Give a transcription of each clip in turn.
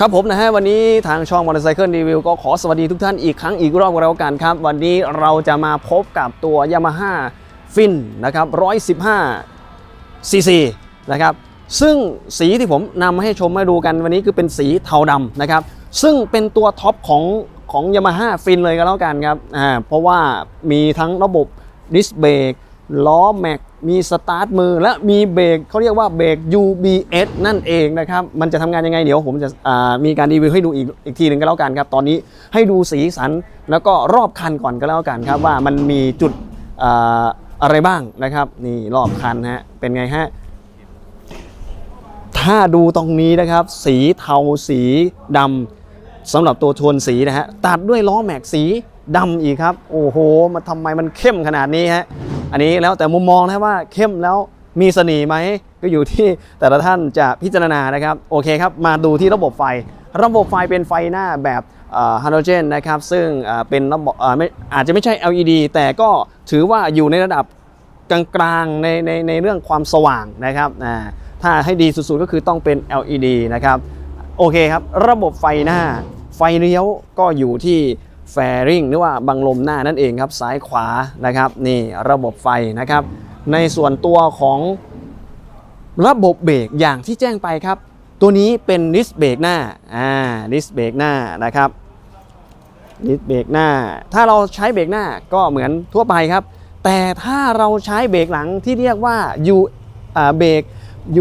ครับผมนะฮะวันนี้ทางช่องมอเตอร์ไซค์รีวิวก็ขอสวัสดีทุกท่านอีกครั้งอีกรอบกันแล้วกันครับ วันนี้เราจะมาพบกับตัว Yamaha Fin นนะครับ115ซีซีนะครับซึ่งสีที่ผมนำมาให้ชมมาดูกันวันนี้คือเป็นสีเทาดำนะครับ ซึ่งเป็นตัวท็อปของของ Yamaha Fin เลยก็แล้วกันครับอ่าเพราะว่ามีทั้งระบบดิสเบรก ล้อแม็กมีสตาร์ทมือและมีเบรกเขาเรียกว่าเบรก UBS นั่นเองนะครับ มันจะทำงานยังไงเดี๋ยวผมจะมีการรีวิวให้ดูอีกอีกทีหนึ่งก็แล้วกันครับ ตอนนี้ให้ดูสีสันแล้วก็รอบคันก่อนก็แล้วกันครับ ว่ามันมีจุดอ่าอะไรบ้างนะครับ นี่รอบคันฮะเป็นไงฮะถ้าดูตรงนี้นะครับ สีเทาสีดำสำหรับตัวโทนสีนะฮะตัดด้วยล้อแม็กสีดำอีกครับ โอ้โหมันทำไมมันเข้มขนาดนี้ฮะ อันนี้แล้วแต่มุมมองนะว่าเข้มแล้วมีเสน่ห์ไหมก็อยู่ที่แต่ละท่านจะพิจารณานะครับโอเคครับมาดูที่ระบบไฟ ระบบไฟเป็นไฟหน้าแบบฮาโลเจนนะครับซึ่งเป็นระบบอาจจะไม่ใช่ LED แต่ก็ถือว่าอยู่ในระดับกลางๆในในในเรื่องความสว่างนะครับถ้าให้ดีสุดๆก็คือต้องเป็น LED นะครับโอเคครับระบบไฟหน้าไฟเลี้ยวก็อยู่ที่ แฟริงหรือว่าบังลมหน้านั่นเองครับซ้ายขวานะครับนี่ระบบไฟนะครับ ในส่วนตัวของระบบเบรกอย่างที่แจ้งไปครับ ตัวนี้เป็นดิสเบรกหน้าอ่าดิสเบรกหน้านะครับดิสเบรกหน้า ถ้าเราใช้เบรกหน้าก็เหมือนทั่วไปครับ แต่ถ้าเราใช้เบรกหลังที่เรียกว่า U เบรก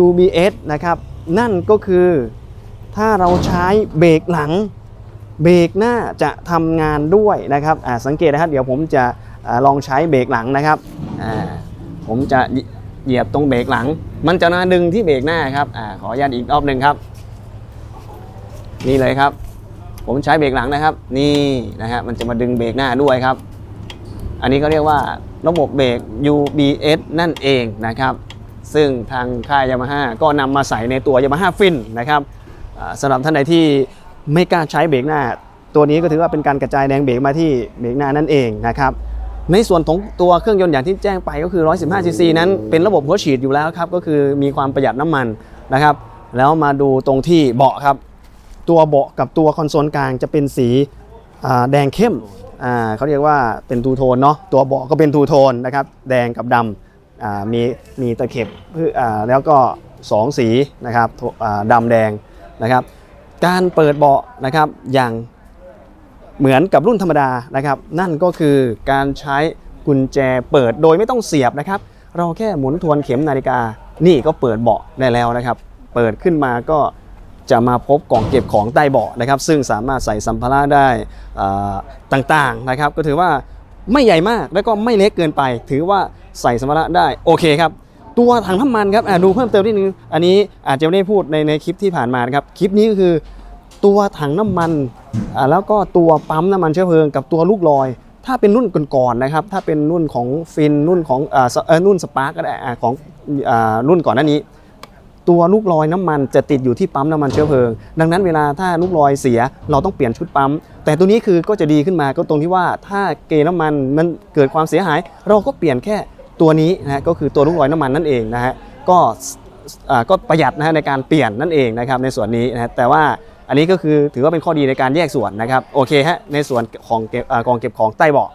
UBS นะครับนั่นก็คือถ้าเราใช้เบรกหลัง เบรกหน้าจะทำงานด้วยนะครับสังเกตนะครับ เดี๋ยวผมจะลองใช้เบรกหลังนะครับผมจะเหยียบตรงเบรกหลัง มันจะมาดึงที่เบรกหน้าครับอขออนุญาตอีกรอบหนึ่งครับ นี่เลยครับ ผมใช้เบรกหลังนะครับ นี่นะฮะมันจะมาดึงเบรกหน้าด้วยครับ อันนี้เขาเรียกว่าระบบเบรก UBS นั่นเองนะครับ ซึ่งทางค่ายยามาฮ่าก็นำมาใส่ในตัว Yamaha Fin นะครับอ่าสำหรับท่านใดที่ ไม่กล้าใช้เบรกหน้า ตัวนี้ก็ถือว่าเป็นการกระจายแรงเบรกมาที่เบรกหน้านั่นเองนะครับในส่วนของตัวเครื่องยนต์อย่างที่แจ้งไปก็คือ 115 ซีซีนั้นเป็นระบบหัวฉีดอยู่แล้วครับก็คือมีความประหยัดน้ำมันนะครับ แล้วมาดูตรงที่เบาะครับ ตัวเบาะกับตัวคอนโซลกลางจะเป็นสีแดงเข้มเขาเรียกว่าเป็นทูโทนเนาะตัวเบาะก็เป็นทูโทนนะครับแดงกับดำมีมีตะเข็บแล้วก็ 2 สีนะครับดำแดงนะครับ การเปิดเบาะนะครับอย่างเหมือนกับรุ่นธรรมดานะครับ นั่นก็คือการใช้กุญแจเปิดโดยไม่ต้องเสียบนะครับ เราแค่หมุนทวนเข็มนาฬิกา นี่ก็เปิดเบาะได้แล้วนะครับ เปิดขึ้นมาก็จะมาพบกล่องเก็บของใต้เบาะนะครับ ซึ่งสามารถใส่สัมภาระได้ต่างๆนะครับ ก็ถือว่าไม่ใหญ่มากแล้วก็ไม่เล็กเกินไป ถือว่าใส่สัมภาระได้โอเคครับ ตัวถังน้ำมันครับดูเพิ่มเติมนิดนึงอันนี้อาจจะไม่ได้พูดในในคลิปที่ผ่านมานะครับคลิปนี้ก็คือตัวถังน้ำมันแล้วก็ตัวปั๊มน้ำมันเชื้อเพลิงกับตัวลูกลอย ถ้าเป็นรุ่นก่อนๆนะครับ ถ้าเป็นรุ่นของฟินรุ่นของอ่าเออรุ่นสปาร์กก็ได้ของอ่ารุ่นก่อนหน้านี้ ตัวลูกลอยน้ำมันจะติดอยู่ที่ปั๊มน้ำมันเชื้อเพลิง ดังนั้นเวลาถ้าลูกลอยเสียเราต้องเปลี่ยนชุดปั๊ม แต่ตัวนี้คือก็จะดีขึ้นมาก็ตรงที่ว่าถ้าเกน้ำมันมันเกิดความเสียหาย เราก็เปลี่ยนแค่ ตัวนี้นะก็คือตัวลูกลอยน้ำมันนั่นเองนะฮะก็อ่าก็ประหยัดนะฮะในการเปลี่ยนนั่นเองนะครับในส่วนนี้นะฮะแต่ว่าอันนี้ก็คือถือว่าเป็นข้อดีในการแยกส่วนนะครับโอเคฮะในส่วนของเก็บอ่ากองเก็บของใต้เบาะ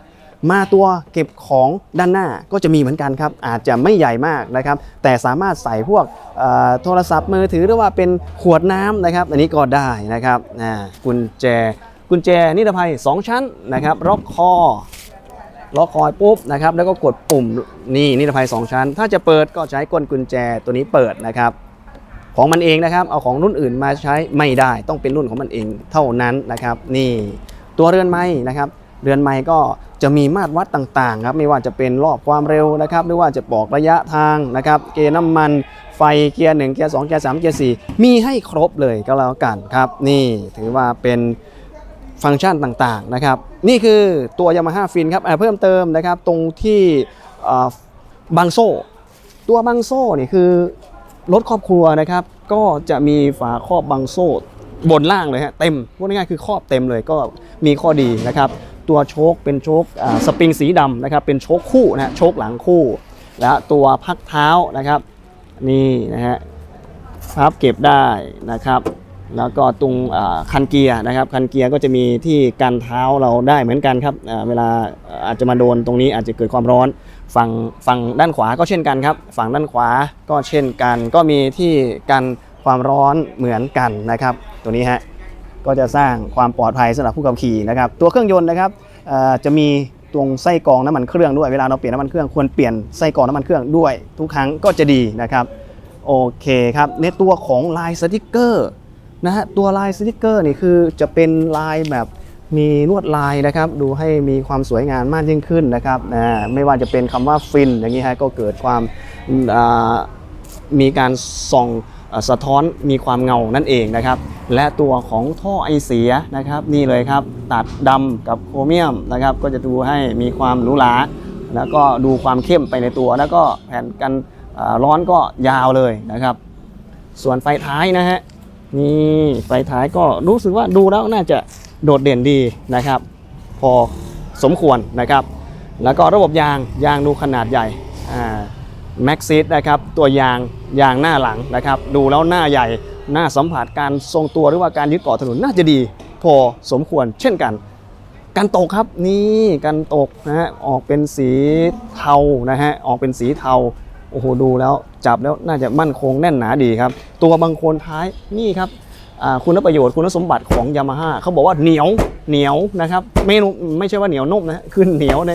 มาตัวเก็บของด้านหน้าก็จะมีเหมือนกันครับ อาจจะไม่ใหญ่มากนะครับ แต่สามารถใส่พวกอ่อโทรศัพท์มือถือหรือว่าเป็นขวดน้ำนะครับ อันนี้ก็ได้นะครับอ่ากุญแจกุญแจนิรภัย 2 ชั้นนะครับล็อกคอ ล็อกคอยปุ๊บนะครับแล้วก็กดปุ่มนี่นิรภัย 2 ชั้น ถ้าจะเปิดก็ใช้กลกุญแจตัวนี้เปิดนะครับของมันเองนะครับเอาของรุ่นอื่นมาใช้ไม่ได้ต้องเป็นรุ่นของมันเองเท่านั้นนะครับนี่ตัวเรือนไม้นะครับเรือนไม้ก็จะมีมาตรวัดต่างๆครับไม่ว่าจะเป็นรอบความเร็วนะครับหรือว่าจะบอกระยะทางนะครับเกณฑ์น้ำมันไฟเกียร์1เกียร์2เกียร์3เกียร์4มีให้ครบเลยก็แล้วกันครับนี่ถือว่าเป็น ฟังก์ชันต่างๆนะครับ นี่คือตัว Yamaha Fin ครับเพิ่มเติมนะครับตรงที่อ่าบังโซ่ ตัวบังโซ่นี่คือรถครอบครัวนะครับ ก็จะมีฝาครอบบังโซ่บนล่างเลยฮะเต็มพูดง่ายๆคือครอบเต็มเลยก็มีข้อดีนะครับ ตัวโชคเป็นโชคสปริงสีดำนะครับ เป็นโชคคู่นะฮะโชคหลังคู่ และตัวพักเท้านะครับ นี่นะฮะพับเก็บได้นะครับ แล้วก็ตรงคันเกียร์นะครับคันเกียร์ก็จะมีที่กันเท้าเราได้เหมือนกันครับเวลาอาจจะมาโดนตรงนี้อาจจะเกิดความร้อนฝั่งฝั่งด้านขวาก็เช่นกันครับ ฝั่งด้านขวาก็เช่นกัน ก็มีที่กันความร้อนเหมือนกันนะครับ ตัวนี้ฮะก็จะสร้างความปลอดภัยสำหรับผู้ขับขี่นะครับ ตัวเครื่องยนต์นะครับจะมีตรงไส้กรองน้ำมันเครื่องด้วยเวลาเราเปลี่ยนน้ำมันเครื่องควรเปลี่ยนไส้กรองน้ำมันเครื่องด้วย ทุกครั้งก็จะดีนะครับโอเคครับในตัวของลายสติกเกอร์ นะฮะตัวลายสติกเกอร์นี่คือจะเป็นลายแบบมีลวดลายนะครับดูให้มีความสวยงามมากยิ่งขึ้นนะครับนะไม่ว่าจะเป็นคำว่าฟินอย่างนี้ฮะก็เกิดความมีการส่องสะท้อนมีความเงานั่นเองนะครับ และตัวของท่อไอเสียนะครับ นี่เลยครับตัดดำกับโครเมียมนะครับ ก็จะดูให้มีความหรูหราแล้วก็ดูความเข้มไปในตัว แล้วก็แผ่นกันร้อนก็ยาวเลยนะครับ ส่วนไฟท้ายนะฮะ นี่ไฟท้ายก็รู้สึกว่าดูแล้วน่าจะโดดเด่นดีนะครับ พอสมควรนะครับ แล้วก็ระบบยางยางดูขนาดใหญ่แม็กซิสนะครับตัวยางยางหน้าหลังนะครับ ดูแล้วหน้าใหญ่หน้าสัมผัสการทรงตัวหรือว่าการยึดเกาะถนนน่าจะดีพอสมควรเช่นกันกันตกครับนี่กันตกนะฮะออกเป็นสีเทานะฮะออกเป็นสีเทา โอ้โหดูแล้วจับแล้วน่าจะมั่นคงแน่นหนาดีครับ ตัวบางโคนท้ายนี่ครับคุณประโยชน์คุณสมบัติของยามาฮ่าเขาบอกว่าเหนียวเหนียวนะครับไม่ไม่ใช่ว่าเหนียวนุ่มนะคือเหนียวใน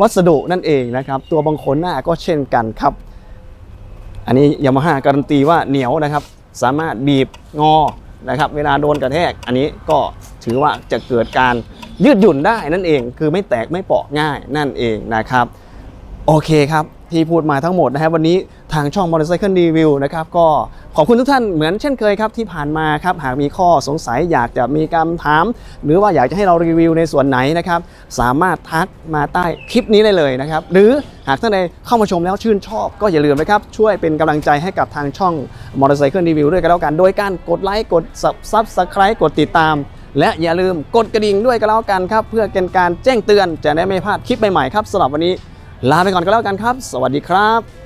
วัสดุนั่นเองนะครับ ตัวบางโคนหน้าก็เช่นกันครับ อันนี้ยามาฮ่าการันตีว่าเหนียวนะครับ สามารถบีบงอนะครับเวลาโดนกระแทก อันนี้ก็ถือว่าจะเกิดการยืดหยุ่นได้นั่นเอง คือไม่แตกไม่เปราะง่ายนั่นเองนะครับ โอเคครับ ที่พูดมาทั้งหมดนะครับวันนี้ทางช่อง Motorcycle Review นะครับก็ขอบคุณทุกท่านเหมือนเช่นเคยครับที่ผ่านมาครับหากมีข้อสงสัยอยากจะมีคำถาม หรือว่าอยากจะให้เรารีวิวในส่วนไหนนะครับสามารถทักมาใต้คลิปนี้ได้เลยนะครับหรือหากท่านใดเข้ามาชมแล้วชื่นชอบ ก็อย่าลืมนะครับช่วยเป็นกำลังใจให้กับทางช่อง Motorcycle Review ด้วยกันแล้วกัน โดยการกดไลค์กด Subscribe กดติดตามและอย่าลืมกดกระดิ่งด้วยกันแล้วกันครับ เพื่อเป็นการแจ้งเตือนจะได้ไม่พลาดคลิปใหม่ๆครับสำหรับวันนี้ ลาไปก่อนก็แล้วกันครับ สวัสดีครับ